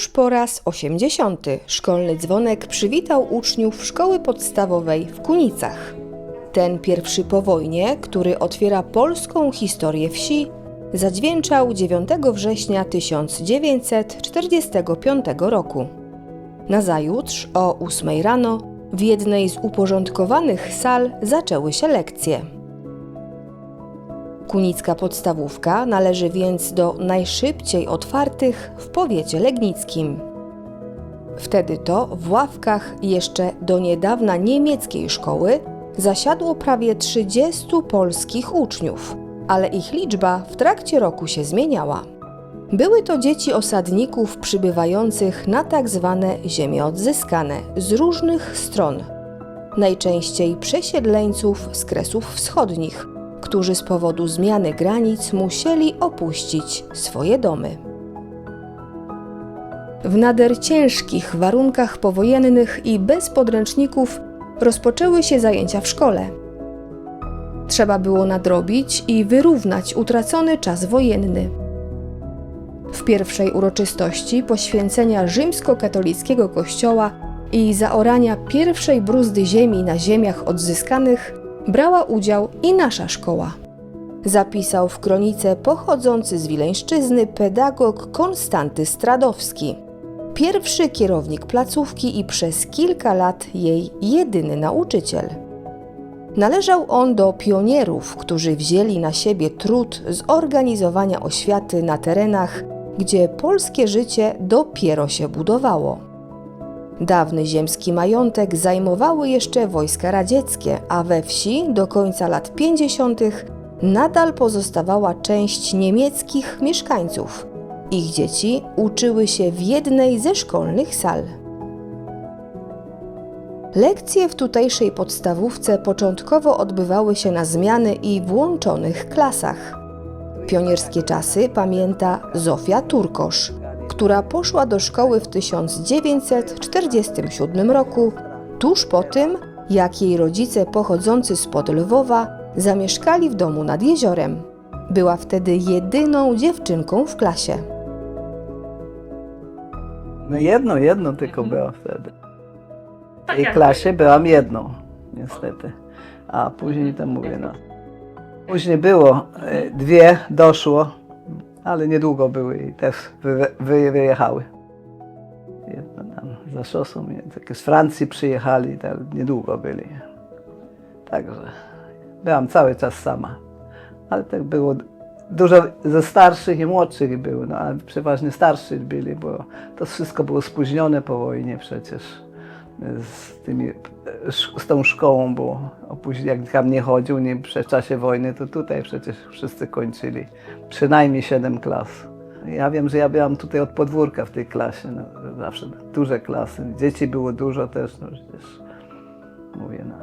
Już po raz 80. szkolny dzwonek przywitał uczniów szkoły podstawowej w Kunicach. Ten pierwszy po wojnie, który otwiera polską historię wsi, zadźwięczał 9 września 1945 roku. Nazajutrz o 8 rano w jednej z uporządkowanych sal zaczęły się lekcje. Kunicka podstawówka należy więc do najszybciej otwartych w powiecie legnickim. Wtedy to w ławkach jeszcze do niedawna niemieckiej szkoły zasiadło prawie 30 polskich uczniów, ale ich liczba w trakcie roku się zmieniała. Były to dzieci osadników przybywających na tak zwane ziemie odzyskane z różnych stron, najczęściej przesiedleńców z kresów wschodnich, którzy z powodu zmiany granic musieli opuścić swoje domy. W nader ciężkich warunkach powojennych i bez podręczników rozpoczęły się zajęcia w szkole. Trzeba było nadrobić i wyrównać utracony czas wojenny. W pierwszej uroczystości poświęcenia rzymskokatolickiego kościoła i zaorania pierwszej bruzdy ziemi na ziemiach odzyskanych brała udział i nasza szkoła. Zapisał w kronice pochodzący z Wileńszczyzny pedagog Konstanty Stradowski, pierwszy kierownik placówki i przez kilka lat jej jedyny nauczyciel. Należał on do pionierów, którzy wzięli na siebie trud zorganizowania oświaty na terenach, gdzie polskie życie dopiero się budowało. Dawny ziemski majątek zajmowały jeszcze wojska radzieckie, a we wsi do końca lat 50. nadal pozostawała część niemieckich mieszkańców. Ich dzieci uczyły się w jednej ze szkolnych sal. Lekcje w tutejszej podstawówce początkowo odbywały się na zmiany i włączonych klasach. Pionierskie czasy pamięta Zofia Turkosz, która poszła do szkoły w 1947 roku, tuż po tym, jak jej rodzice pochodzący spod Lwowa zamieszkali w domu nad jeziorem. Była wtedy jedyną dziewczynką w klasie. No jedno, jedno tylko było wtedy. W Tak tej jak klasie byłam jedną, niestety. A później to mówię, no. Później było, e, dwie doszło, ale niedługo były i też wy, wy, wyjechały. Jedno tam za szosą, takie z Francji przyjechali, tak niedługo byli. Także byłam cały czas sama. Ale tak było dużo ze starszych i młodszych było, no ale przeważnie starszych byli, bo to wszystko było spóźnione po wojnie przecież. Z, tymi, z tą szkołą, bo opóźnienie, jak tam nie chodził nie, w czasie wojny, to tutaj przecież wszyscy kończyli przynajmniej 7 klas. Ja wiem, że ja byłam tutaj od podwórka w tej klasie, no, zawsze duże klasy. Dzieci było dużo też, no przecież mówię, no.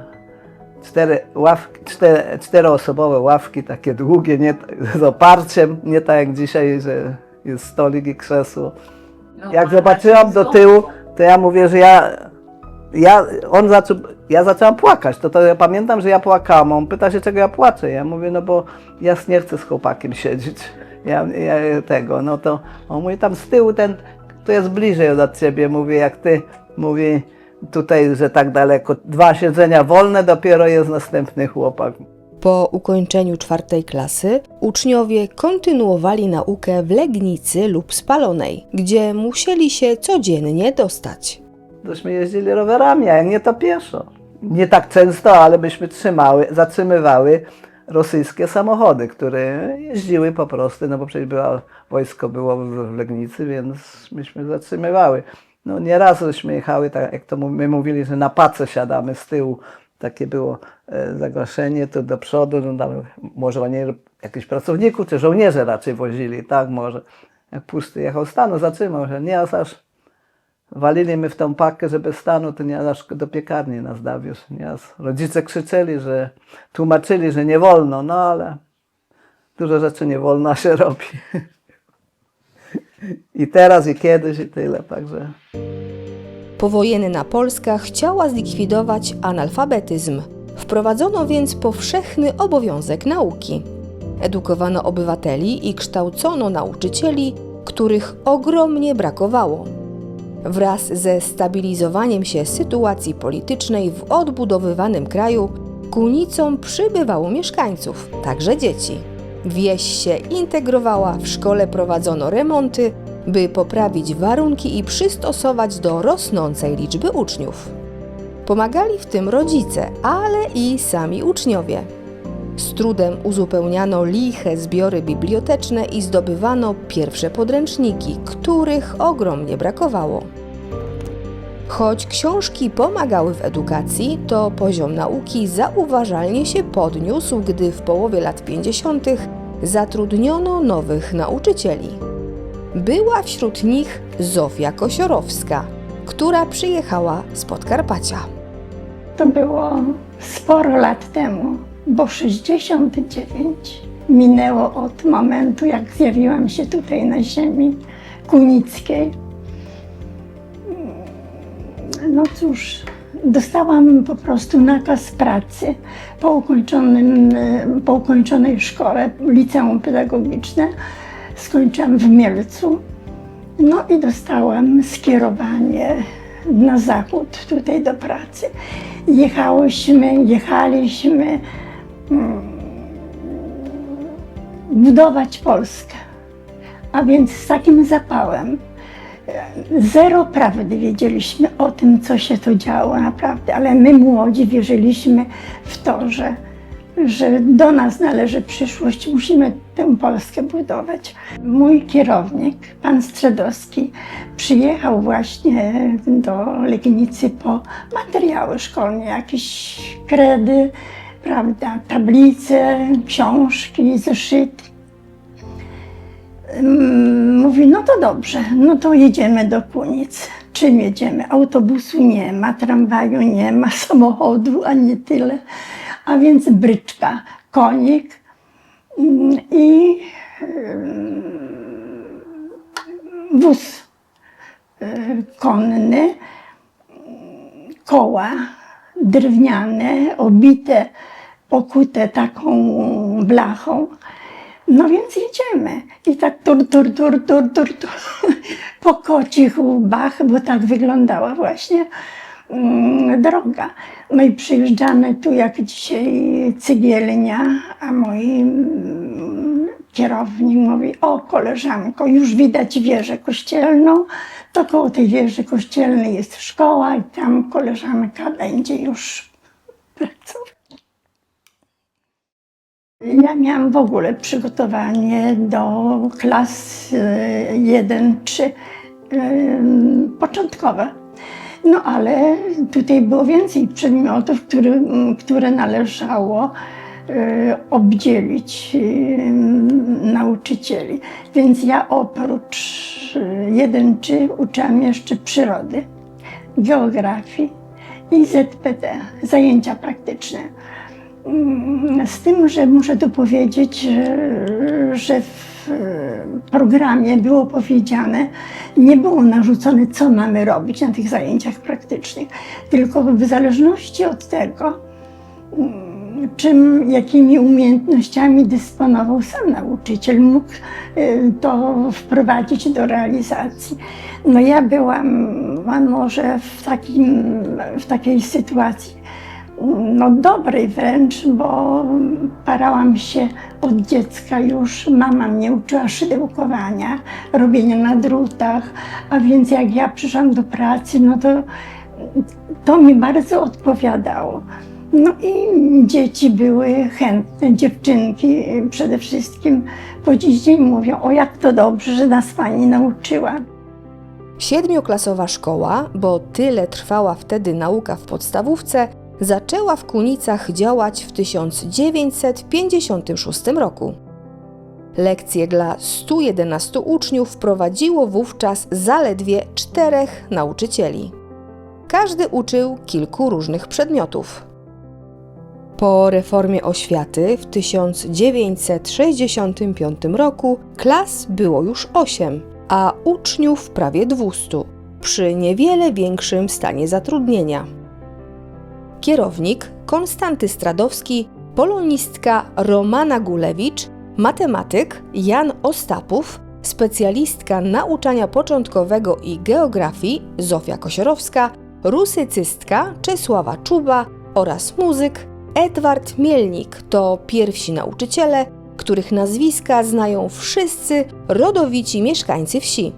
Cztery ławki, cztery, czteroosobowe ławki, takie długie, nie, z oparciem, nie tak jak dzisiaj, że jest stolik i krzesło. No, Jak zobaczyłam do tyłu, to ja mówię, że ja, ja, on zaczął, ja zaczęłam płakać, to, to ja pamiętam, że ja płakałam, on pyta się, czego ja płaczę, ja mówię, no bo ja nie chcę z chłopakiem siedzieć, ja, ja tego, no to, on mówi, tam z tyłu ten, to jest bliżej od ciebie, mówię, jak ty, mówi, tutaj, że tak daleko, dwa siedzenia wolne, dopiero jest następny chłopak. Po ukończeniu czwartej klasy uczniowie kontynuowali naukę w Legnicy lub Spalonej, gdzie musieli się codziennie dostać. Tośmy jeździli rowerami, a nie to pieszo. Nie tak często, ale byśmy trzymały, zatrzymywały rosyjskie samochody, które jeździły po prostu, no bo przecież była, wojsko było w Legnicy, więc myśmy zatrzymywały. No nieraz żeśmy jechały, tak jak to my mówili, że na pace siadamy z tyłu. Takie było e, zagłaszenie, to do przodu, no tam, może oni jakichś pracowników, czy żołnierze raczej wozili, tak może. Jak pusty jechał stanu, zatrzymał się, nie aż walili my w tą pakę, że bez stanu to nie aż do piekarni nas aż rodzice krzyczeli, że tłumaczyli, że nie wolno, no ale dużo rzeczy nie wolno, się robi. I teraz, i kiedyś, i tyle, także... Powojenna Polska chciała zlikwidować analfabetyzm. Wprowadzono więc powszechny obowiązek nauki. Edukowano obywateli i kształcono nauczycieli których ogromnie brakowało. Wraz ze stabilizowaniem się sytuacji politycznej w odbudowywanym kraju, Kunicą przybywało mieszkańców, także dzieci. Wieś się integrowała, w szkole prowadzono remonty, by poprawić warunki i przystosować do rosnącej liczby uczniów. Pomagali w tym rodzice, ale i sami uczniowie. Z trudem uzupełniano liche zbiory biblioteczne i zdobywano pierwsze podręczniki, których ogromnie brakowało. Choć książki pomagały w edukacji, to poziom nauki zauważalnie się podniósł, gdy w połowie lat 50. zatrudniono nowych nauczycieli. Była wśród nich Zofia Kosiorowska, która przyjechała z Podkarpacia. To było sporo lat temu, bo 69 minęło od momentu, jak zjawiłam się tutaj na ziemi kunickiej. No cóż, dostałam po prostu nakaz pracy po, ukończonym, po ukończonej szkole, liceum pedagogiczne. Skończyłam w Mielcu. No i dostałam skierowanie na zachód, tutaj do pracy. Jechałyśmy, jechaliśmy budować Polskę. A więc z takim zapałem. Zero prawdy wiedzieliśmy o tym, co się tu działo naprawdę, ale my młodzi wierzyliśmy w to, że, że do nas należy przyszłość, musimy tę Polskę budować. Mój kierownik, pan Středowski, przyjechał właśnie do Legnicy po materiały szkolne, jakieś kredy, prawda, tablice, książki, zeszyty. Mm, Mówi, no to dobrze, no to jedziemy do Kunic. Czym jedziemy? Autobusu nie ma, tramwaju nie ma, samochodu ani tyle. A więc bryczka, konik mm, i mm, wóz y, konny, koła drewniane, obite, pokute taką blachą. No więc jedziemy. I tak tur, tur, tur, tur, tur, tur. po kocich łbach, bo tak wyglądała właśnie mm, droga. No i przyjeżdżamy tu jak dzisiaj cygielnia, a mm, kierownik mówi, o koleżanko, już widać wieżę kościelną, to koło tej wieży kościelnej jest szkoła i tam koleżanka będzie już pracować. Ja miałam w ogóle przygotowanie do klas 1-3 początkowe. No ale tutaj było więcej przedmiotów, które, które należało obdzielić e, nauczycieli. Więc ja oprócz 1-3 uczyłam jeszcze przyrody, geografii i ZPT, zajęcia praktyczne. Mm, Z tym, że muszę tu powiedzieć, że- w e, programie było powiedziane, nie było narzucone, co mamy robić na tych zajęciach praktycznych, tylko w zależności od tego, mm, czym, jakimi umiejętnościami dysponował sam nauczyciel, mógł e, to wprowadzić do realizacji. No ja byłam może w, takim, w takiej sytuacji, no dobrej wręcz, bo parałam się od dziecka już. Mama mnie uczyła szydełkowania, robienia na drutach, a więc jak ja przyszłam do pracy, no to to mi bardzo odpowiadało. No i dzieci były chętne, dziewczynki przede wszystkim po dziś dzień mówią, o jak to dobrze, że nas pani nauczyła. Siedmioklasowa szkoła, bo tyle trwała wtedy nauka w podstawówce, zaczęła w Kunicach działać w 1956 roku. Lekcje dla 111 uczniów prowadziło wówczas zaledwie czterech nauczycieli. Każdy uczył kilku różnych przedmiotów. Po reformie oświaty w 1965 roku klas było już 8, a uczniów prawie 200, przy niewiele większym stanie zatrudnienia. Kierownik Konstanty Stradowski, polonistka Romana Gulewicz, matematyk Jan Ostapów, specjalistka nauczania początkowego i geografii Zofia Kosiorowska, rusycystka Czesława Czuba oraz muzyk Edward Mielnik to pierwsi nauczyciele, których nazwiska znają wszyscy rodowici mieszkańcy wsi.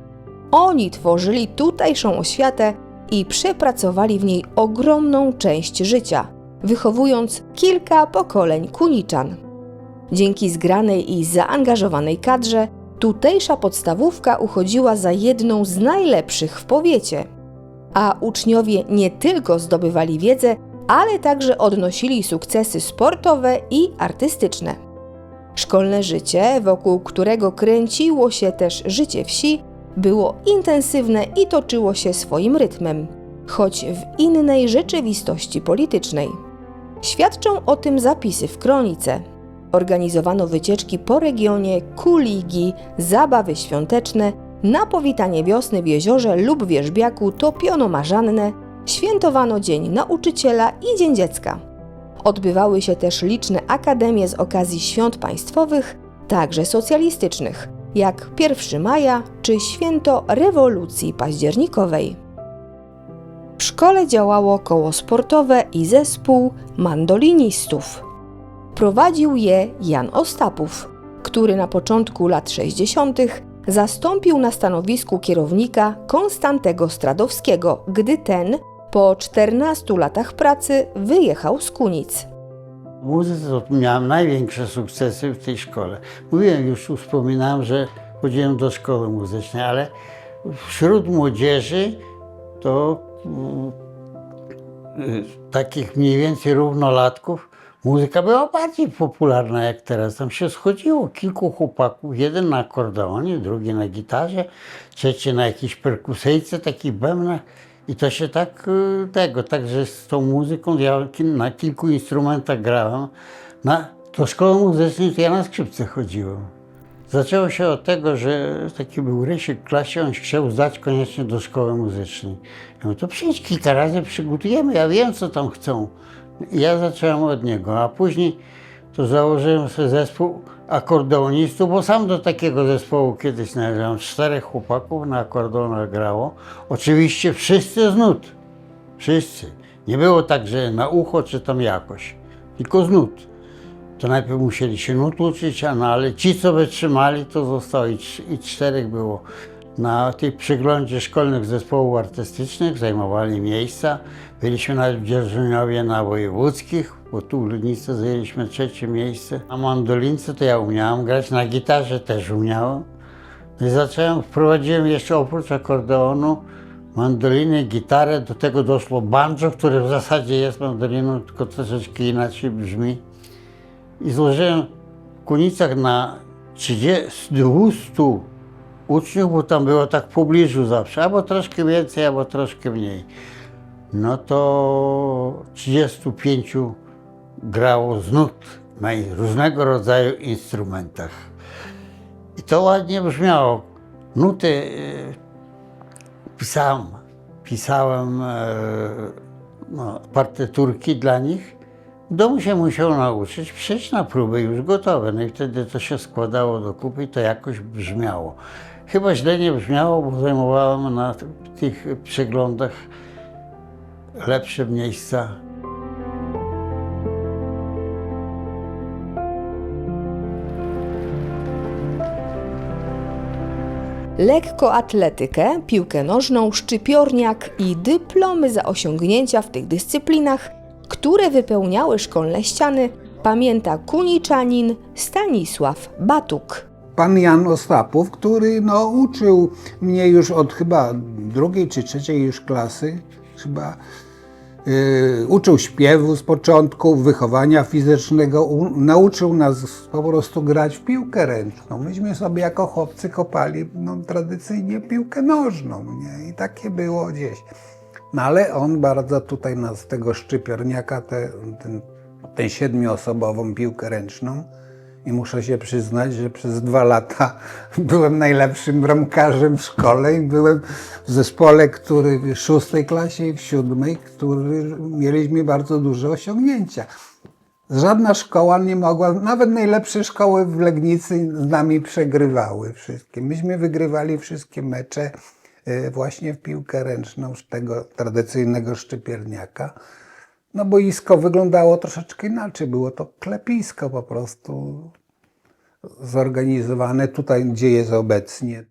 Oni tworzyli tutejszą oświatę i przepracowali w niej ogromną część życia, wychowując kilka pokoleń kuniczan. Dzięki zgranej i zaangażowanej kadrze, tutejsza podstawówka uchodziła za jedną z najlepszych w powiecie. A uczniowie nie tylko zdobywali wiedzę, ale także odnosili sukcesy sportowe i artystyczne. Szkolne życie, wokół którego kręciło się też życie wsi, było intensywne i toczyło się swoim rytmem, choć w innej rzeczywistości politycznej. Świadczą o tym zapisy w kronice. Organizowano wycieczki po regionie, kuligi, zabawy świąteczne, na powitanie wiosny w jeziorze lub wierzbiaku topiono marzannę, świętowano Dzień Nauczyciela i Dzień Dziecka. Odbywały się też liczne akademie z okazji świąt państwowych, także socjalistycznych, jak 1 maja czy święto rewolucji październikowej. W szkole działało koło sportowe i zespół mandolinistów. Prowadził je Jan Ostapów, który na początku lat 60. zastąpił na stanowisku kierownika Konstantego Stradowskiego, gdy ten po 14 latach pracy wyjechał z Kunic. Muzyce miałem największe sukcesy w tej szkole. Mówiłem, już wspominałem, że chodziłem do szkoły muzycznej, ale wśród młodzieży to y, takich mniej więcej równolatków muzyka była bardziej popularna jak teraz. Tam się schodziło kilku chłopaków, jeden na akordeonie, drugi na gitarze, trzeci na jakiejś perkusyjce, takich bębnach. I to się tak y, tego, także z tą muzyką ja na kilku instrumentach grałem. Na, do szkoły muzycznej to ja na skrzypce chodziłem. Zaczęło się od tego, że taki był Rysiek w klasie, on chciał zdać koniecznie do szkoły muzycznej. Ja mówię, to przyjdź kilka razy, przygotujemy, ja wiem co tam chcą. I ja zacząłem od niego, a później to założyłem sobie zespół akordeonistów, bo sam do takiego zespołu kiedyś należałem. Czterech chłopaków na akordeonach grało. Oczywiście wszyscy z nut. Wszyscy. Nie było tak, że na ucho czy tam jakoś, tylko z nut. To najpierw musieli się nut uczyć, a no, ale ci, co wytrzymali, to zostało i, i czterech było. Na tej przeglądzie szkolnych zespołów artystycznych zajmowali miejsca. Byliśmy nawet w Dzierżoniowie na wojewódzkich, bo tu w Ludnicy zajęliśmy trzecie miejsce. Na mandolince to ja umiałem grać, na gitarze też umiałem. No i zacząłem, wprowadziłem jeszcze oprócz akordeonu mandoliny, gitarę, do tego doszło banjo, które w zasadzie jest mandoliną, tylko troszeczkę inaczej brzmi. I złożyłem w Kunicach na 30, 200 uczniów, bo tam było tak w pobliżu zawsze, albo troszkę więcej, albo troszkę mniej. No to 35 grało z nut na różnego rodzaju instrumentach. I to ładnie brzmiało. Nuty e, pisałem, pisałem e, no, partyturki dla nich. W domu się musiał nauczyć, przyjść na próby już gotowe. No i wtedy to się składało do kupy i to jakoś brzmiało. Chyba źle nie brzmiało, bo zajmowałem na tych przeglądach lepsze miejsca. lekkoatletykę, piłkę nożną, szczypiorniak i dyplomy za osiągnięcia w tych dyscyplinach, które wypełniały szkolne ściany, pamięta kuniczanin Stanisław Batuk. pan Jan Ostapów, który no, uczył mnie już od chyba drugiej czy trzeciej już klasy, chyba uczył śpiewu z początku, wychowania fizycznego, nauczył nas po prostu grać w piłkę ręczną. Myśmy sobie jako chłopcy kopali no, tradycyjnie piłkę nożną nie? i takie było gdzieś. No ale on bardzo tutaj nas tego szczypiorniaka, te, ten, tę siedmioosobową piłkę ręczną, i muszę się przyznać, że przez dwa lata byłem najlepszym bramkarzem w szkole i byłem w zespole, który w szóstej klasie i w siódmej, który mieliśmy bardzo duże osiągnięcia. Żadna szkoła nie mogła, nawet najlepsze szkoły w Legnicy z nami przegrywały wszystkie. Myśmy wygrywali wszystkie mecze e, właśnie w piłkę ręczną z tego tradycyjnego szczypierniaka. No boisko wyglądało troszeczkę inaczej, było to klepisko po prostu zorganizowane tutaj, gdzie jest obecnie.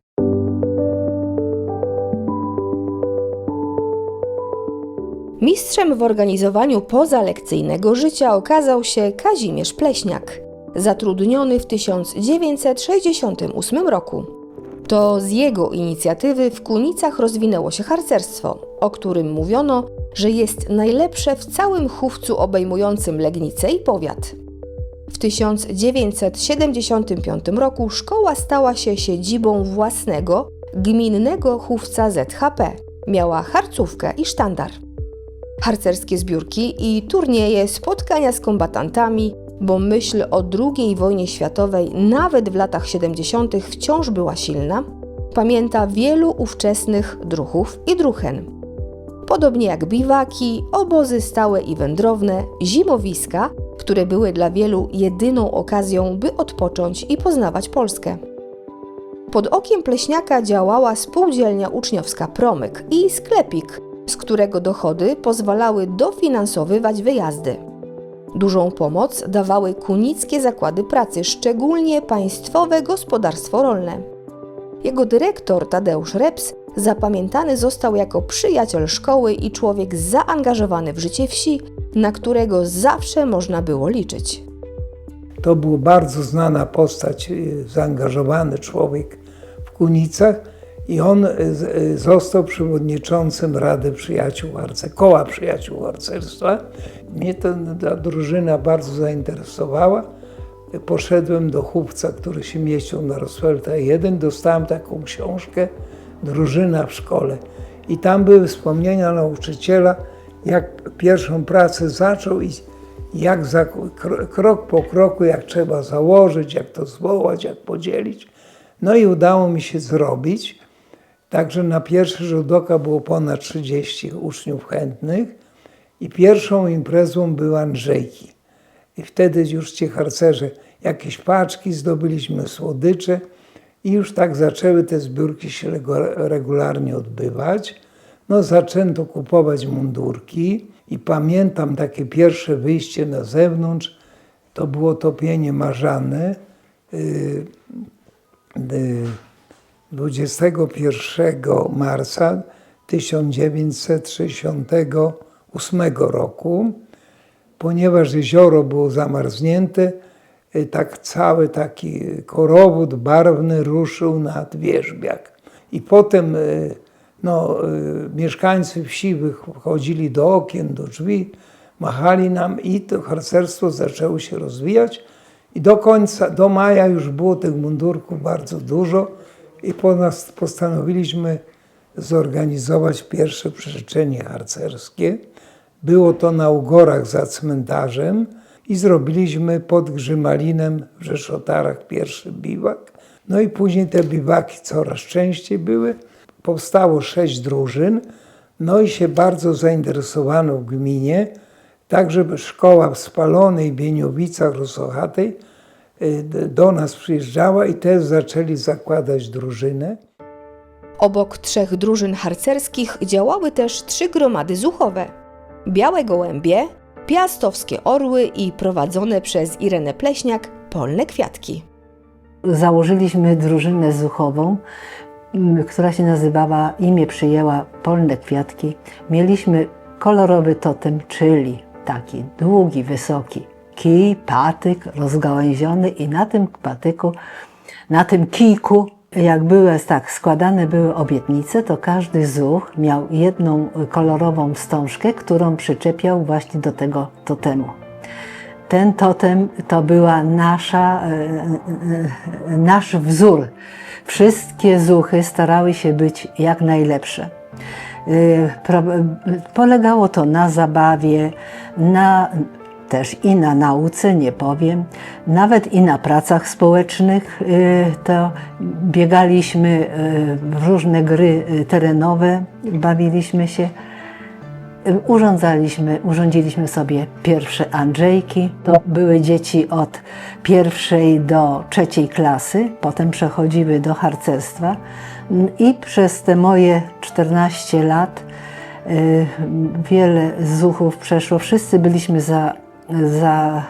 Mistrzem w organizowaniu pozalekcyjnego życia okazał się Kazimierz Pleśniak, zatrudniony w 1968 roku. To z jego inicjatywy w Kunicach rozwinęło się harcerstwo, o którym mówiono, że jest najlepsze w całym chówcu obejmującym Legnicę i powiat. W 1975 roku szkoła stała się siedzibą własnego, gminnego chówca ZHP. Miała harcówkę i sztandar harcerskie zbiórki i turnieje, spotkania z kombatantami, bo myśl o II wojnie światowej nawet w latach 70. wciąż była silna, pamięta wielu ówczesnych druchów i druchen. Podobnie jak biwaki, obozy stałe i wędrowne, zimowiska, które były dla wielu jedyną okazją, by odpocząć i poznawać Polskę. Pod okiem Pleśniaka działała spółdzielnia uczniowska Promyk i sklepik, z którego dochody pozwalały dofinansowywać wyjazdy. Dużą pomoc dawały kunickie zakłady pracy, szczególnie Państwowe Gospodarstwo Rolne. Jego dyrektor Tadeusz Reps zapamiętany został jako przyjaciel szkoły i człowiek zaangażowany w życie wsi, na którego zawsze można było liczyć. To był bardzo znana postać, y, zaangażowany człowiek w Kunicach i on y, y, został przewodniczącym Rady Przyjaciół Harce, Koła Przyjaciół Harcerstwa. Mnie ta, drużyna bardzo zainteresowała. Poszedłem do chówca, który się mieścił na Roosevelta 1, dostałem taką książkę Drużyna w szkole. I tam były wspomnienia nauczyciela, jak pierwszą pracę zaczął i jak za, kro- krok po kroku, jak trzeba założyć, jak to zwołać, jak podzielić. No i udało mi się zrobić. Także na pierwszy rzut oka było ponad 30 uczniów chętnych i pierwszą imprezą były Andrzejki. I wtedy już ci harcerze jakieś paczki zdobyliśmy, słodycze i już tak zaczęły te zbiórki się regu- regularnie odbywać. No zaczęto kupować mundurki i pamiętam takie pierwsze wyjście na zewnątrz, to było topienie marzane. Yy, yy, 21 marca 1968 roku, ponieważ jezioro było zamarznięte, y, tak cały taki korowód barwny ruszył nad wierzbiak. I potem y, no, y, mieszkańcy wsi wychodzili do okien, do drzwi, machali nam i to harcerstwo zaczęło się rozwijać. I do końca, do maja już było tych mundurków bardzo dużo i po nas postanowiliśmy zorganizować pierwsze przeczenie harcerskie. Było to na Ugorach za cmentarzem i zrobiliśmy pod Grzymalinem w Rzeszotarach pierwszy biwak. No i później te biwaki coraz częściej były. Powstało sześć drużyn, no i się bardzo zainteresowano w gminie, tak żeby szkoła w Spalonej, Bieniowicach, Rosochatej y, do nas przyjeżdżała i też zaczęli zakładać drużynę. Obok trzech drużyn harcerskich działały też trzy gromady zuchowe: Białe Gołębie, Piastowskie Orły i prowadzone przez Irenę Pleśniak Polne Kwiatki. Założyliśmy drużynę zuchową, która się nazywała, imię przyjęła Polne Kwiatki. Mieliśmy kolorowy totem, czyli taki długi, wysoki kij, patyk rozgałęziony i na tym patyku, na tym kijku, jak były tak składane były obietnice, to każdy zuch miał jedną kolorową wstążkę, którą przyczepiał właśnie do tego totemu. Ten totem to była nasza, e, e, nasz wzór. Wszystkie zuchy starały się być jak najlepsze. E, Polegało to na zabawie, na, też i na nauce, nie powiem, nawet i na pracach społecznych. e, To biegaliśmy e, w różne gry e, terenowe, bawiliśmy się. Y, Urządzaliśmy, urządziliśmy sobie pierwsze Andrzejki. To były dzieci od pierwszej do trzeciej klasy, potem przechodziły do harcerstwa i przez te moje 14 lat y, wiele zuchów przeszło. Wszyscy byliśmy za, za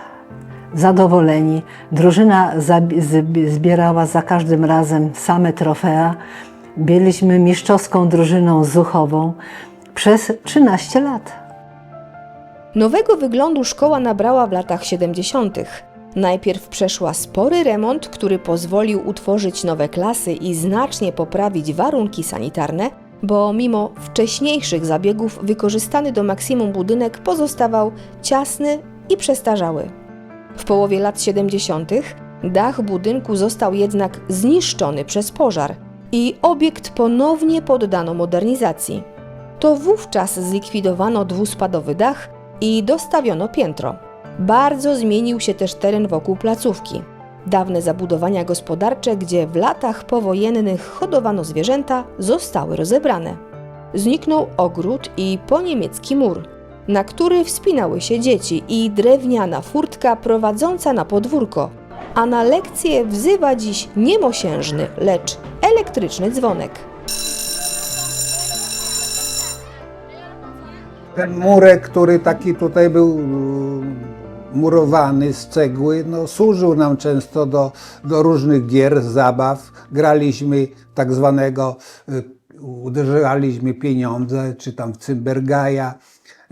zadowoleni. Drużyna zbierała za każdym razem same trofea. Byliśmy mistrzowską drużyną zuchową przez 13 lat. Nowego wyglądu szkoła nabrała w latach 70. Najpierw przeszła spory remont, który pozwolił utworzyć nowe klasy i znacznie poprawić warunki sanitarne, bo mimo wcześniejszych zabiegów wykorzystany do maksimum budynek pozostawał ciasny i przestarzały. W połowie lat 70. dach budynku został jednak zniszczony przez pożar i obiekt ponownie poddano modernizacji. To wówczas zlikwidowano dwuspadowy dach i dostawiono piętro. Bardzo zmienił się też teren wokół placówki. Dawne zabudowania gospodarcze, gdzie w latach powojennych hodowano zwierzęta, zostały rozebrane. Zniknął ogród i poniemiecki mur, na który wspinały się dzieci i drewniana furtka prowadząca na podwórko, a na lekcje wzywa dziś nie mosiężny, lecz elektryczny dzwonek. Ten murek, który taki tutaj był mm, murowany z cegły, no, służył nam często do, do różnych gier, zabaw. Graliśmy tak zwanego, y, uderzaliśmy pieniądze, czy tam w cymbergaja,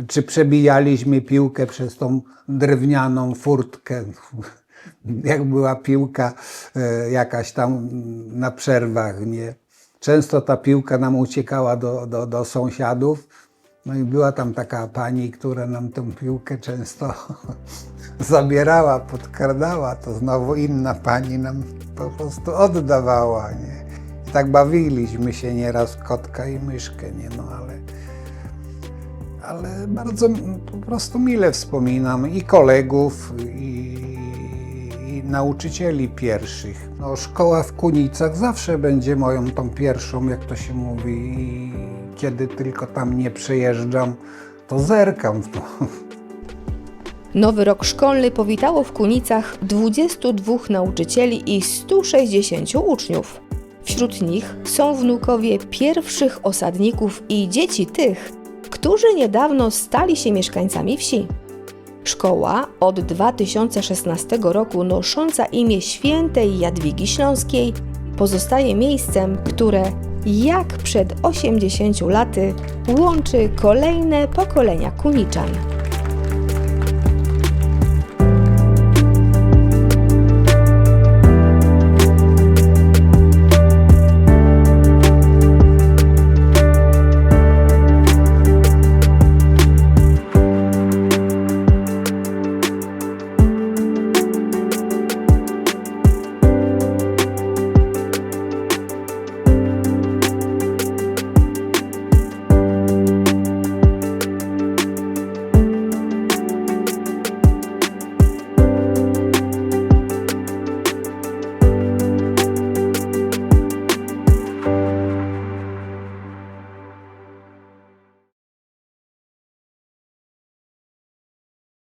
czy przebijaliśmy piłkę przez tą drewnianą furtkę. Jak była piłka e, jakaś tam na przerwach, nie? Często ta piłka nam uciekała do, do, do sąsiadów. No i była tam taka pani, która nam tę piłkę często zabierała, podkradała, to znowu inna pani nam po prostu oddawała, nie? I tak bawiliśmy się nieraz kotka i myszkę, nie? No ale, ale bardzo po prostu mile wspominam i kolegów, i, i nauczycieli pierwszych. No, szkoła w Kunicach zawsze będzie moją tą pierwszą, jak to się mówi, i kiedy tylko tam nie przejeżdżam, to zerkam w to. Nowy rok szkolny powitało w Kunicach 22 nauczycieli i 160 uczniów. Wśród nich są wnukowie pierwszych osadników i dzieci tych, którzy niedawno stali się mieszkańcami wsi. Szkoła od 2016 roku nosząca imię świętej Jadwigi Śląskiej pozostaje miejscem, które jak przed 80 laty łączy kolejne pokolenia Kuniczan.